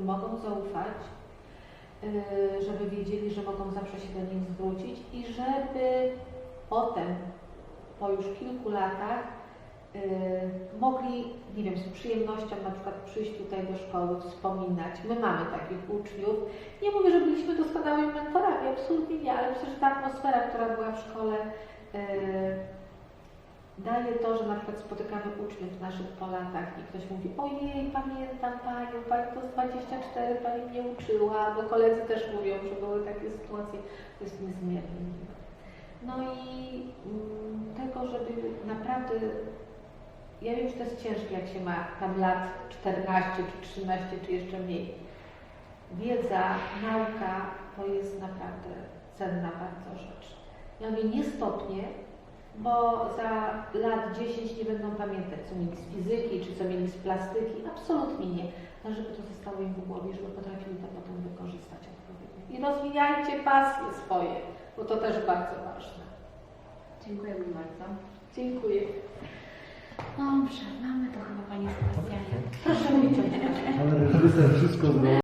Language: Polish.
którym mogą zaufać, y, żeby wiedzieli, że mogą zawsze się do nich zwrócić i żeby potem, po już kilku latach, y, mogli, nie wiem, z przyjemnością na przykład przyjść tutaj do szkoły, wspominać. My mamy takich uczniów. Nie mówię, że byliśmy doskonałymi mentorami, absolutnie nie, ale myślę, że ta atmosfera, która była w szkole, y, daje to, że na przykład spotykamy uczniów naszych po latach i ktoś mówi, ojej, pamiętam Panią, Pani to z 24, Pani mnie uczyła, bo koledzy też mówią, że były takie sytuacje, to jest niezmiernie miłe. No i mm, tego, żeby naprawdę, ja wiem, że to jest ciężkie, jak się ma tam lat 14 czy 13 czy jeszcze mniej. Wiedza, nauka to jest naprawdę cenna bardzo rzecz. Ja mówię, nie stopnie, bo za lat 10 nie będą pamiętać, co mieli z fizyki, czy co mieli z plastyki. Absolutnie nie. Ale żeby to zostało im w głowie, żeby potrafili to potem wykorzystać odpowiednio. I rozwijajcie pasje swoje, bo to też bardzo ważne. Dziękujemy bardzo. Dziękuję. Dobrze, mamy to chyba Pani Sebastianie. Proszę wyciąć. Ale wszystko.